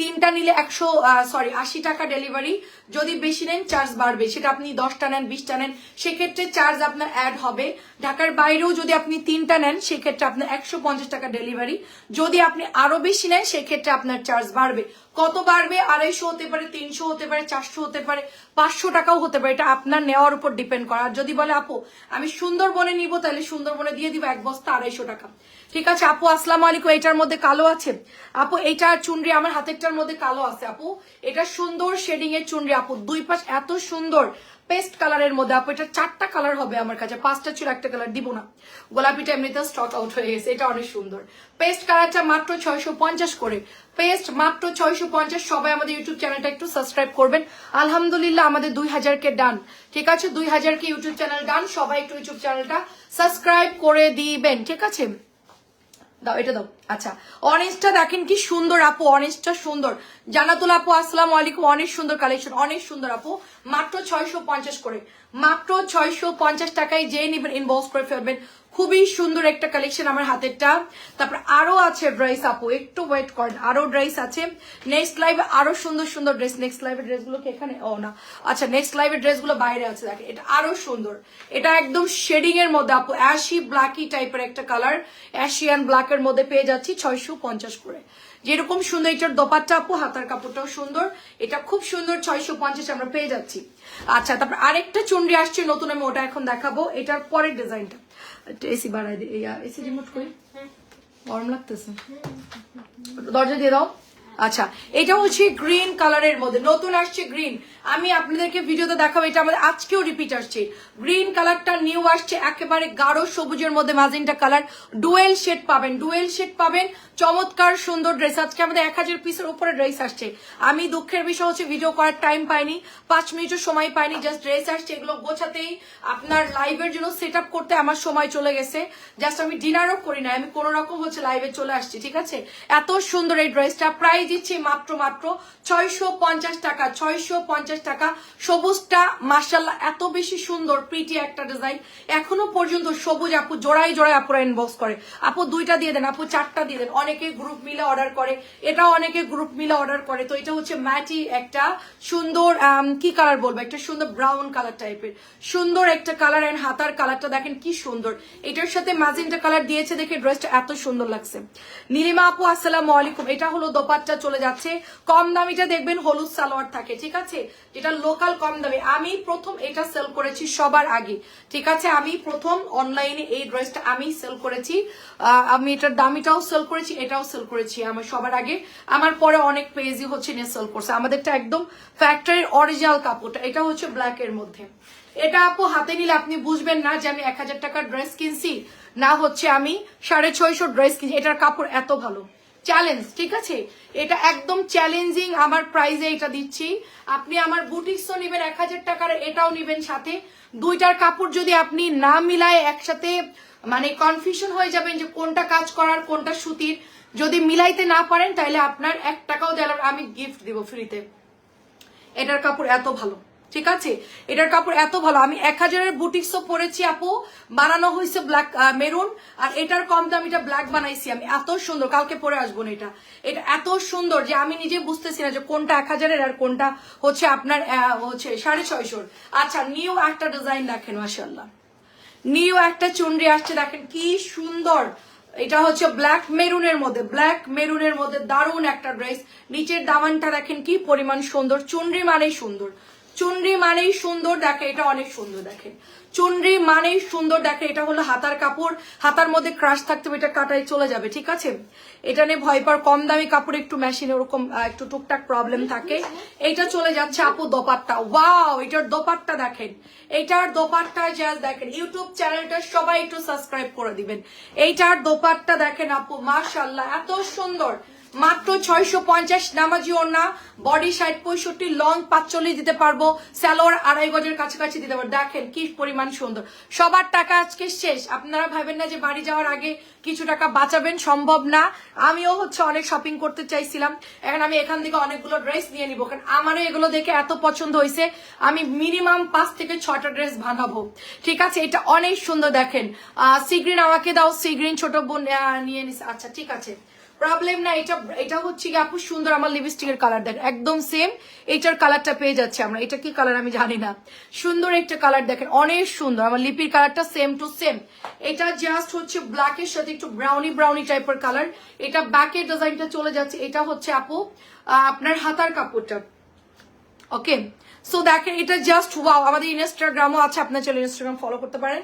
তিনটা নিলে একশো সরি আশি টাকা ডেলিভারি যদি বেশি নেন চার্জ বাড়বে। সেটা আপনি দশটা নেন, বিশটা নেন, সেক্ষেত্রে চার্জ আপনার অ্যাড হবে। ঢাকার বাইরেও যদি আপনি তিনটা নেন, সেক্ষেত্রে আপনার একশো পঞ্চাশ টাকা ডেলিভারি যদি আপনি আরও বেশি নেন, সেক্ষেত্রে আপনার চার্জ বাড়বে। কত বাড়বে? আড়াইশো হতে পারে, তিনশো হতে পারে, চারশো হতে পারে, পাঁচশো টাকাও হতে পারে। এটা আপনার নেওয়ার উপর ডিপেন্ড করা। আর যদি বলে, আপু, আমি সুন্দরবনে নিব, তাহলে সুন্দরবনে দিয়ে দিব এক বস্তা আড়াইশো টাকা। ঠিক আছে, আপু, আসসালামু আলাইকুম। এটার মধ্যে কালো আছে? আপু, এটা চুনরি আমার হাতেরটার মধ্যে কালো আছে। আপু, এটা সুন্দর শেডিং এর চুনরি। আপু, দুই পাশ এত সুন্দর। পেস্ট কালারের মধ্যে, আপু, এটা চারটা কালার হবে আমার কাছে, পাঁচটা ছিল, একটা কালার দিব না। গোলাপিটা এমনিতে স্টক আউট হয়ে গেছে, এটা অনেক সুন্দর। পেস্ট কালারটা মাত্র ছয়শো পঞ্চাশ করে। পেস্ট মাত্র ছয়শো পঞ্চাশ, সবাই আমাদের ইউটিউব চ্যানেলটা একটু সাবস্ক্রাইব করবেন। আলহামদুলিল্লাহ, আমাদের দুই হাজারকে ডান ঠিক আছে? দুই হাজারকে ইউটিউব চ্যানেল ডান সবাই একটু ইউটিউব চ্যানেলটা সাবস্ক্রাইব করে দিবেন, ঠিক আছে? দাও, এটা দাও। আচ্ছা অরেঞ্জটা দেখেন কি সুন্দর আপু অরেঞ্জটা সুন্দর। জানাতুল আপু, আসসালাম আলাইকুম, অনেক সুন্দর কালেকশন অনেক সুন্দর আপু। মাত্র ছয়শো পঞ্চাশ করে, মাত্র ছয়শো পঞ্চাশ টাকায় যে নিবেন ইনবক্স করে ফেলবেন। খুবই সুন্দর একটা কালেকশন আমার হাতেরটা। তারপর আরও আছে ড্রেস আপু, একটু ওয়েট করেন, আরও ড্রেস আছে। নেক্সট লাইভে আরও সুন্দর সুন্দর ড্রেস নেক্সট লাইভের ড্রেসগুলো কি এখানে? ও না। আচ্ছা নেক্সট লাইভের ড্রেসগুলো বাইরে আছে, দেখেন, এটা আরও সুন্দর। এটা একদম শেডিং এর মধ্যে আপু অ্যাশি ব্ল্যাকি টাইপের একটা কালার অ্যাশিয়ান ব্ল্যাকের মধ্যে পেয়ে যাচ্ছি ছয়শো পঞ্চাশ করে। যেরকম সুন্দর, এটার দোপাট্টা আপু, হাতার কাপড়টাও সুন্দর। এটা খুব সুন্দর, ছয়শো পঞ্চাশ আমরা পেয়ে যাচ্ছি। আচ্ছা তারপর আরেকটা চুনরি আসছে নতুন, আমি ওটা এখন দেখাবো। এটার পরের ডিজাইনটা এসি বাড়াই এসি রিমোট করি। গরম লাগতেছে। দরজা দিয়ে দাও। আচ্ছা এটা হচ্ছে গ্রিন কালারের মধ্যে, নতুন আসছে গ্রিন আমি আপনাদেরকে ভিডিওতে দেখাবো, এটা আমাদের আজকেও রিপিট আসছে। গ্রিন কালারটা নিউ আসছে, একেবারে গাঢ় সবুজের মধ্যে মাজিনটা কালার ডুয়েল শেড পাবেন ডুয়েল শেড পাবেন। চমৎকার সুন্দর ড্রেস আজকে আমাদের এক হাজার পিসের উপরে ড্রেস আসছে। আমি দুঃখের বিষয় হচ্ছে ভিডিও করার টাইম পাইনি, পাঁচ মিনিটও সময় পাইনি জাস্ট ড্রেস আসছে, এগুলো গোছাতেই আপনার লাইভের জন্য সেট করতে আমার সময় চলে গেছে। জাস্ট আমি ডিনারও করি না আমি কোন রকম হচ্ছে লাইভে চলে আসছি, ঠিক আছে? এত সুন্দর এই ড্রেসটা প্রাইস দিচ্ছি মাত্র মাত্র ছয়শো পঞ্চাশ টাকা, ছয়শো পঞ্চাশ টাকা। সবুজটা মার্শাল্লাহ এত বেশি সুন্দর প্রিটি একটা ডিজাইন এখনও পর্যন্ত সবুজ আপু জোড়াই জোড়াই আপুরা ইনবক্স করে। আপু দুইটা দিয়ে দেন, আপু চারটা দিয়ে দেন। অনেকে গ্রুপ মিলে অর্ডার করে, এটাও অনেকে গ্রুপ মিলে অর্ডার করে। তো এটা হচ্ছে ম্যাটি একটা সুন্দর কি কালার বলব? একটা সুন্দর ব্রাউন কালার টাইপের সুন্দর একটা কালার এন্ড হাতার কালারটা দেখেন কি সুন্দর। এটার সাথে ম্যাজেন্টা কালার দিয়েছে দেখে ড্রেসটা এত সুন্দর লাগছে। নীলিমা আপু, আসসালামু আলাইকুম। এটা হলো দোপাট্টা চলে যাচ্ছে। কম দামিটা দেখবেন হলুদ সালোয়ার থাকে, ঠিক আছে? যেটা লোকাল কম দামি। আমি প্রথম এটা সেল করেছি সবার আগে, ঠিক আছে? আমি প্রথম অনলাইনে এই ড্রেসটা আমি সেল করেছি। আমি এটার দামিটাও সেল করেছি, এটাও সেল করেছি আমার সবার আগে। আমার পরে অনেক পেজই হচ্ছে নিয়ে সেল করছে। আমাদেরটা একদম ফ্যাক্টরির অরিজিনাল কাপড়টা, এটা হচ্ছে ব্ল্যাক এর মধ্যে। এটা আপু হাতে নিলে আপনি বুঝবেন না যে আমি এক হাজার টাকার ড্রেস কিনছি, না হচ্ছে আমি সাড়ে ছয়শো ড্রেস কিনছি। এটার কাপড় এত ভালো। চ্যালেঞ্জ ঠিক আছে? এটা একদম চ্যালেঞ্জিং আমার প্রাইজে এটা দিচ্ছি। আপনি আমার বুটিক্সও নেবেন এক হাজার টাকার, এটাও নেবেন সাথে। দুইটার কাপড় যদি আপনি না মিলায় একসাথে মানে কনফিউশন হয়ে যাবেন যে কোনটা কাজ করার, কোনটা সুতির। যদি মিলাইতে না পারেন তাহলে আপনার এক টাকাও দিলাম আমি গিফট দিব ফ্রিতে এটার কাপড় এত ভালো। ঠিক আছে? এটার কাপড় এত ভালো। আমি এক হাজারের বুটিক্সও পরেছি, আপু। বানানো হয়েছে ব্ল্যাক মেরুন আর এটার কম দাম এটা ব্ল্যাক বানাইছি আমি। এত সুন্দর, কালকে পরে আসব না এটা। এটা এত সুন্দর যে আমি নিজে বুঝতেছি না যে কোনটা এক হাজারের আর কোনটা হচ্ছে আপনার হচ্ছে সাড়ে ছয়শোর। আচ্ছা নিউ একটা ডিজাইন দেখেন মাসাল্লাহ নিউ একটা চুনরি আসছে, দেখেন কি সুন্দর। এটা হচ্ছে ব্ল্যাক মেরুনের মধ্যে ব্ল্যাক মেরুনের মধ্যে দারুণ একটা ড্রেস নিচের দামানটা দেখেন কি পরিমাণ সুন্দর। চুনরি মানেই সুন্দর। চুনরি মানেই সুন্দর দেখে, এটা অনেক সুন্দর দেখে। চুনরি মানেই সুন্দর দেখে, এটা হলো হাতার কাপড়। হাতার মধ্যে ক্রাশ থাকতে এটা কাটাই চলে যাবে, ঠিক আছে? এটা নিয়ে ভয় পাওয়ার কম দামি কাপড়, একটু মেশিনে ওরকম একটু টুকটাক প্রবলেম থাকে। এইটা চলে যাচ্ছে আপু দোপাট্টা। ওয়াও এটার দোপাট্টা দেখেন। এইটার দোপাট্টা জাস্ট দেখেন। ইউটিউব চ্যানেলটা সবাই একটু সাবস্ক্রাইব করে দিবেন। এইটার দোপাট্টা দেখেন আপু মাশাল্লাহ এত সুন্দর। মাত্র ছয়শো পঞ্চাশ নামাজি ওড়না বডি ষাট পঁয়ষট্টি লং পাঁচচল্লিশ দিতে পারব। স্যালোর আড়াই গজের কাছাকাছি দিতে পারব। দেখেন কি পরিমাণ সুন্দর। সবার টাকা আজকে শেষ। আপনারা ভাবেন না যে বাড়ি যাওয়ার আগে কিছু টাকা বাঁচাবেন? সম্ভব না। আমিও হচ্ছে অনেক শপিং করতে চাইছিলাম। এখন আমি এখান থেকে অনেকগুলো ড্রেস নিয়ে নিবো। কারণ আমারও এগুলো দেখে এত পছন্দ হয়েছে। আমি মিনিমাম পাঁচ থেকে ছটা ড্রেস বানাবো। ঠিক আছে? এটা অনেক সুন্দর দেখেন। সিগ্রিন আমাকে দাও। সিগ্রিন ছোট বোন নিয়ে নিস আচ্ছা ঠিক আছে। প্রবলেম না, এটা এটা হচ্ছে কি আপু সুন্দর আমার লিপস্টিকের কালার দেখেন, একদম সেম এইটার কালারটা পেয়ে যাচ্ছে আমরা। এটা কি কালার আমি জানি না। সুন্দর একটা কালার দেখেন, অনেক সুন্দর। আমার লিপির কালারটা সেম টু সেম এটা জাস্ট হচ্ছে ব্ল্যাকের সাথে একটু ব্রাউনি ব্রাউনি টাইপের কালার এটা ব্যাকের ডিজাইনটা চলে যাচ্ছে। এটা হচ্ছে আপু আপনার হাতার কাপড়টা। ওকে সো দেখেন, এটা জাস্ট ওয়াও আমাদের ইনস্টাগ্রামও আছে। আপনার চলে ইনস্টাগ্রাম ফলো করতে পারেন।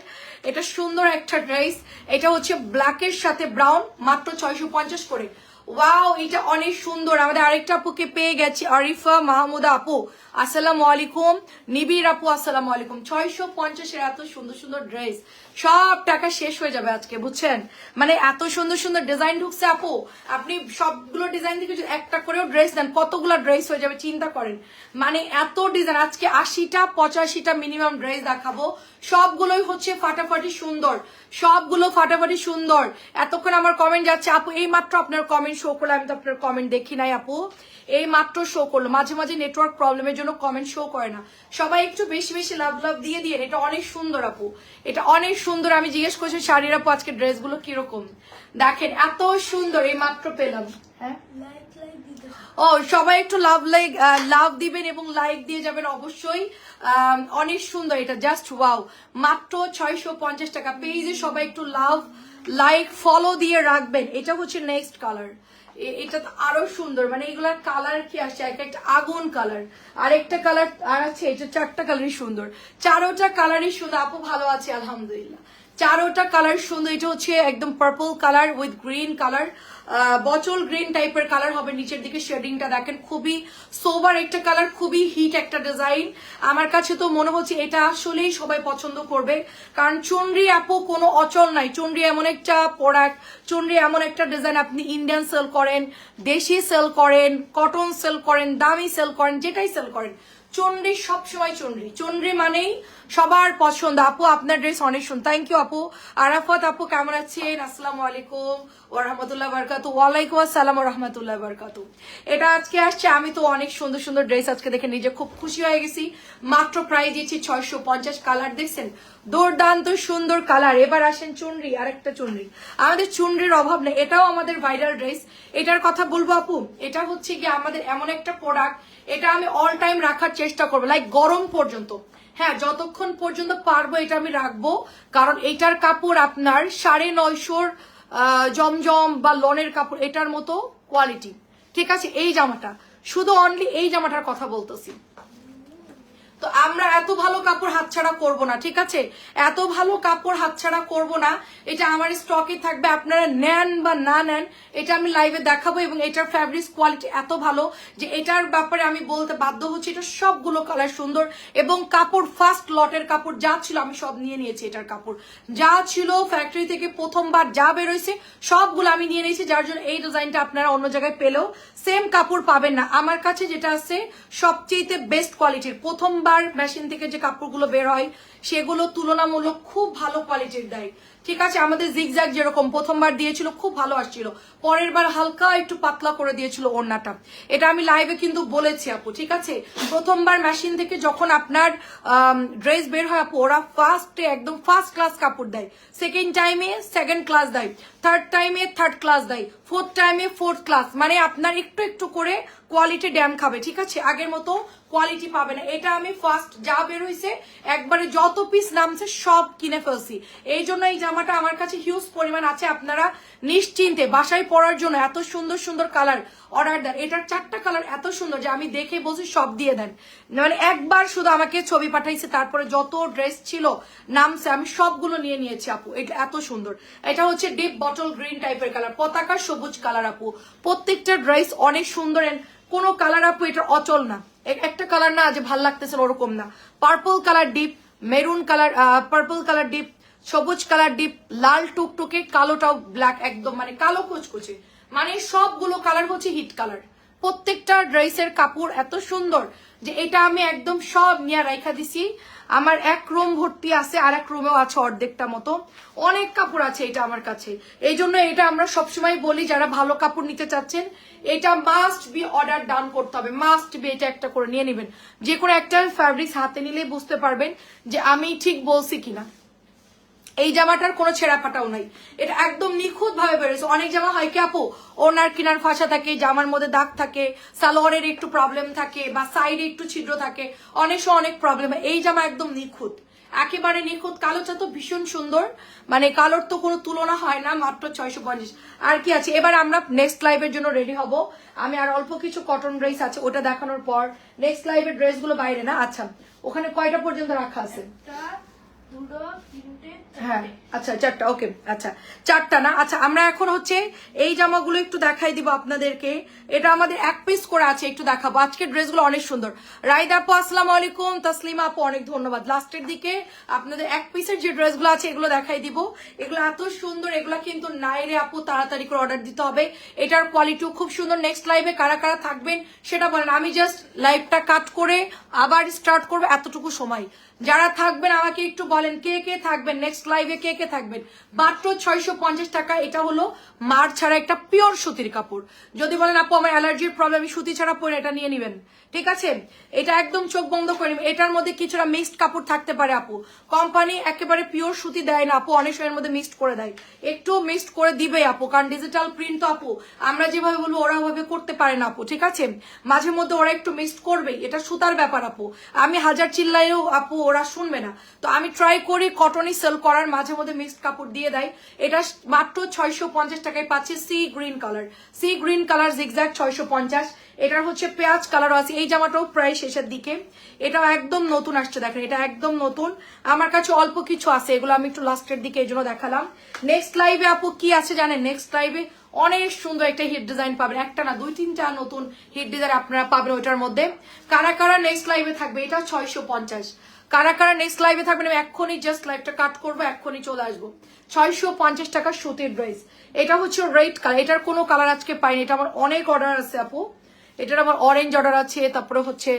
এটা সুন্দর একটা ড্রেস। এটা হচ্ছে ব্ল্যাকের সাথে ব্রাউন মাত্র ছয়শো পঞ্চাশ করে। ওয়াও এটা অনেক সুন্দর। আমাদের আরেকটা আপুকে পেয়ে গেছি, আরিফা মাহমুদা আপু। আসসালামু আলাইকুম। নিবির আপু, আসসালামু আলাইকুম। ছয়শো পঞ্চাশের এত সুন্দর সুন্দর ড্রেস সব টাকা শেষ হয়ে যাবে আজকে, বুঝছেন? মানে এত সুন্দর সুন্দর ডিজাইন ঢুকছে আপু। আপনি সবগুলো ডিজাইন থেকে একটা করেও ড্রেস দেন, কতগুলো ড্রেস হয়ে যাবে চিন্তা করেন। মানে এত ডিজাইন আজকে আশিটা, পঁচাশিটা মিনিমাম ড্রেস দেখাবো। সবগুলোই হচ্ছে ফাটাফাটি সুন্দর। সবগুলো ফাটাফাটি সুন্দর। এতক্ষণ আমার কমেন্ট যাচ্ছে, আপু এই মাত্র আপনার কমেন্ট শো করল, আমি তো আপনার কমেন্ট দেখি নাই, আপু। এই মাত্র শো করল। মাঝে মাঝে নেটওয়ার্ক প্রবলেমের জন্য কমেন্ট শো করে না। সবাই একটু বেশি বেশি লাভ লাভ দিয়ে দিয়ে, এটা অনেক সুন্দর আপু। এটা অনেক সুন্দর, আমি জিজ্ঞেস করছি, শাড়ির আপু, আজকে ড্রেসগুলো কীরকম? দেখেন, এত সুন্দর এই মাত্র পেলাম। হ্যাঁ? ও, সবাই একটু লাভ লাইক লাভ দিবেন এবং লাইক দিয়ে যাবেন অবশ্যই। অনেক সুন্দর এটা জাস্ট ওয়াও মাত্র ছয়শো পঞ্চাশ টাকা। পেজে সবাই একটু লাভ লাইক ফলো দিয়ে রাখবেন। এটা হচ্ছে নেক্সট কালার এটা আরও সুন্দর মানে এগুলার কালার কি আসছে? এক একটা আগুন কালার আর একটা কালার আর আছে, এটা চারটা কালারই সুন্দর। চারোটা কালারই সুন্দর। আপু ভালো আছে, আলহামদুলিল্লাহ। চারোটা কালার সুন্দর, এটা হচ্ছে একদম purple colour with green colour বচল green টাইপের কালার হবে নিচের দিকে শেডিংটা দেখেন, খুবই সোবার একটা কালার খুবই হিট একটা ডিজাইন আমার কাছে তো মনে হচ্ছে এটা আসলেই সবাই পছন্দ করবে, কারণ চুনরি আপু কোনো অচল নাই, চুনরি এমন একটা প্রোডাক্ট চুনরি এমন একটা ডিজাইন আপনি ইন্ডিয়ান সেল করেন, দেশি সেল করেন কটন সেল করেন, দামি সেল করেন, যেটাই সেল করেন চন্ডী সবসময় চন্ডী চন্ডী মানেই সবার পছন্দ। আপু, আপনার ড্রেস অনেক সুন্দর থ্যাংক ইউ আপু। আরাফাত আপু, কেমন আছেন? আসসালামু আলাইকুম। ও রহমতুল্লাহ বারকাতু। ওয়ালাইকুম আসসালাম রহমতুল্লাহ বারকাতু। এটা আজকে আসছে, আমি তো অনেক সুন্দর সুন্দর ড্রেস আজকে দেখে নিজে খুব খুশি হয়ে গেছি। মাত্র প্রাইস দিয়েছি ছয়শো পঞ্চাশ কালার, দেখছেন? দুর্দান্ত সুন্দর কালার। এবার আসেন চুনরি, আরেকটা চুনরি। আমাদের চুনরির অভাব নেই, এটাও আমাদের ভাইরাল ড্রেস। এটার কথা বলব আপু, এটা হচ্ছে কি আমাদের এমন একটা প্রোডাক্ট এটা আমি অল টাইম রাখার চেষ্টা করব লাইক গরম পর্যন্ত। হ্যাঁ যতক্ষণ পর্যন্ত পারব এটা আমি রাখব, কারণ এটার কাপড় আপনার সাড়ে নয়শোর জমজম বা লনের কাপড়, এটার মতো কোয়ালিটি ঠিক আছে, এই জামাটা। শুধু অনলি এই জামাটার কথা বলতেছি। তো আমরা এত ভালো কাপড় হাতছাড়া করব না, ঠিক আছে? এত ভালো কাপড় হাতছাড়া করব না, এটা আমার স্টকে থাকবে, আপনারা নেন বা না নেন, এটা আমি লাইভে দেখাবো এবং এটার ফ্যাব্রিক্স কোয়ালিটি এত ভালো যে এটার ব্যাপারে আমি বলতে বাধ্য হচ্ছি, এটা সবগুলো কালার সুন্দর এবং কাপড় ফার্স্ট লটের কাপড় যা ছিল আমি সব নিয়ে নিয়েছি এটার কাপড়। যা ছিল ফ্যাক্টরি থেকে প্রথমবার যা বেরোইছে, সবগুলো আমি নিয়ে নিয়েছি, যার জন্য এই ডিজাইনটা আপনারা অন্য জায়গায় পেলেও সেম কাপড় পাবেন না। আমার কাছে যেটা আছে সবচেয়ে বেস্ট কোয়ালিটির প্রথমবার প্রথমবার মেশিন থেকে যে কাপড়গুলো বের হয় সেগুলো তুলনামূলক খুব ভালো কোয়ালিটির দেয় ঠিক আছে, আমাদের জিগজ্যাগ যেরকম প্রথমবার দিয়েছিল, খুব ভালো আসছিল। পরের বার হালকা একটু পাতলা করে দিয়েছিল ওড়নাটা। এটা আমি লাইভে কিন্তু বলেছি আপু, ঠিক আছে? প্রথমবার মেশিন থেকে যখন আপনার ড্রেস বের হয় আপু, ওরা ফার্স্টে একদম ফার্স্ট ক্লাস কাপড় দেয়। সেকেন্ড টাইমে সেকেন্ড ক্লাস দেয়। থার্ড টাইমে থার্ড ক্লাস দেয়। ফোর্থ টাইমে ফোর্থ ক্লাস মানে আপনার একটু একটু করে কোয়ালিটি ড্যাম খাবে, ঠিক আছে? আগের মতো কোয়ালিটি পাবে না। এটা আমি ফার্স্ট যা বের হয়েছে একবারে যত পিস নামছে সব কিনে ফেলছি। এই জন্য এই জামাটা আমার কাছে হিউজ পরিমাণ আছে, আপনারা নিশ্চিন্তে বাসায় পরার জন্য এত সুন্দর সুন্দর কালার অর্ডার দেন। এটার চারটা কালার এত সুন্দর যে আমি দেখে বসে সব দিয়ে দেন। মানে একবার শুধু আমাকে ছবি পাঠাইছে, তারপরে যত ড্রেস ছিল, নামছে, আমি সবগুলো নিয়ে নিয়েছি আপু। এটা এত সুন্দর। এটা হচ্ছে ডিপ বটল গ্রিন টাইপের কালার পতাকা সবুজ কালার আপু। প্রত্যেকটা ড্রেস অনেক সুন্দর and কোনো কালার আপু, এটা অচল না। একটা কালার না যে ভালো লাগতেছে ওরকম না। Purple colour deep maroon colour purple colour deep সবুজ কালার ডিপ লাল টুকটুকে কালোটাও ব্ল্যাক একদম মানে কালো কুচকুচে। মানে সবগুলো কালার হচ্ছে হিট কালার প্রত্যেকটা ড্রেসের কাপড় এত সুন্দর। যে এটা আমি একদম সব নিয়ে রাইখা দিছি। আমার এক রুম ভর্তি আছে আর এক রুমেও আছে অর্ধেকটা মতো। অনেক কাপড় আছে এটা আমার কাছে। এই জন্য এটা আমরা সবসময় বলি, যারা ভালো কাপড় নিতে চাচ্ছেন, এটা মাস্ট বি অর্ডার ডান করতে হবে। মাস্ট বি এটা একটা করে নিয়ে নেবেন। যে কোনো একটা ফ্যাব্রিক্স হাতে নিলে বুঝতে পারবেন যে আমি ঠিক বলছি কিনা। এই জামাটার কোনো ছেঁড়া ফাটাও নাই। এটা একদম নিখুঁত ভাবে বেরোছে অনেক জামা হয় কি আপু, ওনার কিনার ফাঁসা থাকে, জামার মধ্যে দাগ থাকে, সালোয়ারের একটু প্রবলেম থাকে বা সাইডে একটু ছিদ্র থাকে, অনেক সময় অনেক প্রবলেম এই জামা একদম নিখুঁত। একেবারে নিখুঁত। কালোটা তো ভীষণ সুন্দর। মানে কালোর তো কোনো তুলনা হয় না, মাত্র ছয়শো পঞ্চাশ। আর কি আছে? এবার আমরা নেক্সট লাইভের জন্য রেডি হব। আমি আর অল্প কিছু কটন ড্রেস আছে, ওটা দেখানোর পর নেক্সট লাইভের ড্রেসগুলো বাইরে না? আচ্ছা ওখানে কয়টা পর্যন্ত রাখা আছে? হ্যাঁ আচ্ছা চারটা ওকে আচ্ছা চারটা না? আচ্ছা আমরা এখন হচ্ছে এই জামাগুলো একটু দেখাই দিব আপনাদেরকে। এটা আমাদের এক পিস করে আছে, একটু দেখাবো। আজকের ড্রেসগুলো অনেক সুন্দর। আপু, আসসালামু আলাইকুম। আপু, অনেক ধন্যবাদ। লাস্টের দিকে আপনাদের এক পিসের যে ড্রেসগুলো আছে, এগুলো দেখাই দিব। এগুলো এত সুন্দর, এগুলো কিন্তু নাইরে আপু তাড়াতাড়ি করে অর্ডার দিতে হবে। এটার কোয়ালিটিও খুব সুন্দর। নেক্সট লাইভে কারা কারা থাকবেন সেটা বলেন। আমি জাস্ট লাইভটা কাট করে আবার স্টার্ট করব এতটুকু সময়। যারা থাকবেন, আমাকে একটু বলেন, কে কে থাকবেন? নেক্সট লাইভে কে কে থাকবেন? মাত্র ছয়শো পঞ্চাশ টাকা, এটা হলো মার ছাড়া একটা পিওর সুতির কাপড়। যদি বলেন, আপু, আমার অ্যালার্জির প্রবলেম সুতি ছাড়া পরে এটা নিয়ে নিবেন। ঠিক আছে? এটা একদম চোখ বন্ধ করে এটার মধ্যে কিছুটা মিক্সড কাপড় থাকতে পারে, আপু। কোম্পানি একেবারে পিওর সুতি দেয় না, আপু। অনেক সময়ের মধ্যে মিক্সড করে দেয়। একটু মিক্সড করে দিবে, আপু, কারণ ডিজিটাল প্রিন্ট তো, আপু, আমরা যেভাবে বলব, ওরা ওভাবে করতে পারে না, আপু, ঠিক আছে? মাঝে মধ্যে ওরা একটু মিক্সড করবে, এটা সুতার ব্যাপার, আপু। আমি হাজার চিল্লাইও, আপু, ওরা শুনবে না। তো আমি ট্রাই করি কটনই সেল করার, মাঝে মধ্যে মিক্সড কাপড় দিয়ে দেয়। এটা মাত্র ছয়শো পঞ্চাশ টাকায় পাচ্ছে sea green colour sea green colour zigzag ছয়শো পঞ্চাশ। এটার হচ্ছে পেঁয়াজ কালার আছে। এই জামাটাও প্রায় শেষের দিকে। এটাও একদম নতুন আসছে, দেখেন, এটা একদম নতুন। আমার কাছে অল্প কিছু আছে, এগুলো আমি একটু লাস্টের দিকে এই জন্য দেখালাম। নেক্সট লাইভে আপু কি আছে জানেন? নেক্সট লাইভে অনেক সুন্দর একটা হিট ডিজাইন পাবেন। একটা না, দুই, তিনটা নতুন হিট ডিজাইন আপনারা পাবেন ওইটার মধ্যে। কারা কারা নেক্সট লাইভে থাকবে? এটা ছয়শো পঞ্চাশ। কারা কারা নেক্সট লাইভে থাকবেন আমি এক্ষুনি জাস্ট লাইভটা কাট করব, এক্ষুনি চলে আসব। ছয়শো পঞ্চাশ টাকা সুতির ড্রেস এটা হচ্ছে রেড কালার এটার কোনো কালার আজকে পাইনি। এটা আমার অনেক অর্ডার আছে আপু। এটার আমার অরেঞ্জ অর্ডার আছে, তারপরে হচ্ছে,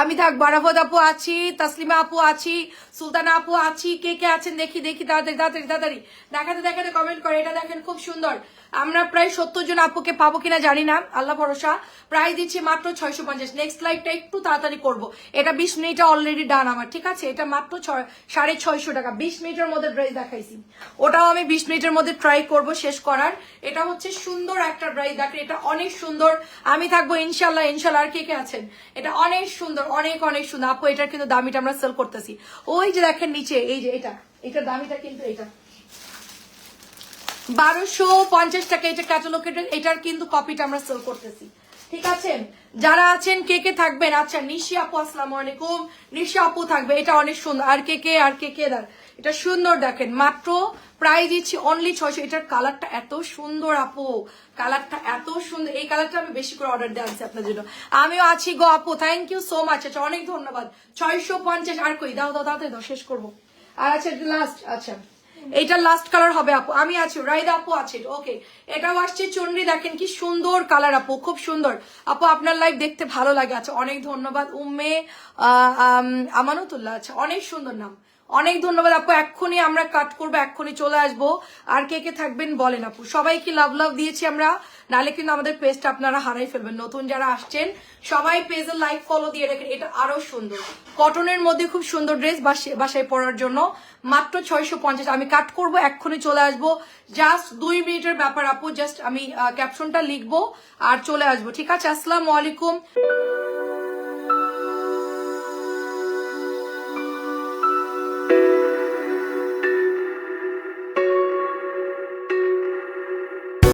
আমি থাক, বারাফত আপু আছি, তাসলিমা আপু আছি, সুলতানা আপু আছি, কে কে আছেন দেখি দেখি, তাড়াতাড়ি তাড়াতাড়ি তাড়াতাড়ি। দেখাতে দেখাতে কমেন্ট করে, এটা দেখেন খুব সুন্দর। আমরা প্রায় সত্তর জন আপুকে পাবো কিনা জানি না, আল্লাহ ভরসা। প্রায় দিচ্ছি মাত্র ছয়শো পঞ্চাশ। নেক্সট লাইভটা একটু তাড়াতাড়ি করব। এটা বিশ মিনিটে অলরেডি ডান আমার, ঠিক আছে? এটা মাত্র সাড়ে ছয়শো টাকা। বিশ মিনিটের মধ্যে ড্রেস দেখাইছি। ওটাও আমি বিশ মিনিটের মধ্যে ট্রাই করব শেষ করার। এটা হচ্ছে সুন্দর একটা ড্রেস দেখেন এটা অনেক সুন্দর। আমি থাকব ইনশাল্লাহ ইনশাল্লাহ আর কে কে আছেন? এটা অনেক সুন্দর, অনেক অনেক সুন্দর। আপু, এটার কিন্তু দামিটা আমরা সেল করতেছি। ওই যে দেখেন নিচে, এই যে এটা। এটা দামিটা কিন্তু এটা। বারোশো পঞ্চাশ টাকা এটা ক্যাটালগের এটার কিন্তু কপিটা আমরা সেল করতেছি। ঠিক আছে? যারা আছেন, কে কে থাকবেন? আচ্ছা নিশি আপু, আসসালামু আলাইকুম। নিশি আপু থাকবে, এটা অনেক সুন্দর। আর কে কে, আর কে কে দার এটা সুন্দর দেখেন, মাত্র প্রাইস দিচ্ছি অনলি ছয়শো। এটার কালারটা এত সুন্দর আপু। কালারটা এত সুন্দর। এই কালারটা আমি বেশি করে অর্ডার দিয়ে আনছি আপনার জন্য। আমিও আছি গো আপু থ্যাংক ইউ সো মাচ আচ্ছা অনেক ধন্যবাদ। ছয়শো পঞ্চাশ আর কই? দাও দাও, তাড়াতাড়ি দাও, শেষ করব। আর আচ্ছা লাস্ট আচ্ছা। এইটা লাস্ট কালার হবে আপু। আমি আছি রাইদা আপু আছে। ওকে এটাও আসছে চন্ডী, দেখেন কি সুন্দর কালার আপু, খুব সুন্দর। আপু, আপনার লাইফ দেখতে ভালো লাগে। আচ্ছা অনেক ধন্যবাদ। উম্মে আমানতুল্লাহ আচ্ছা অনেক সুন্দর নাম। অনেক ধন্যবাদ, আপু। এক্ষুনি আমরা কাট করব, এক্ষুনি চলে আসব। আর কে কে থাকবেন বলেন আপু। সবাই কি লাভ লাভ দিয়েছি আমরা। নাহলে কিন্তু আমাদের পেজটা আপনারা হারাই ফেলবেন। নতুন যারা আসছেন, সবাই পেজের লাইক ফলো দিয়ে রাখেন এটা আরও সুন্দর। কটনের মধ্যে খুব সুন্দর ড্রেস বাসায় পরার জন্য। মাত্র ছয়শো পঞ্চাশ। আমি কাট করব, এক্ষুনি চলে আসব। জাস্ট দুই মিনিটের ব্যাপার আপু। জাস্ট আমি ক্যাপশনটা লিখব আর চলে আসব। ঠিক আছে? আসসালামু আলাইকুম।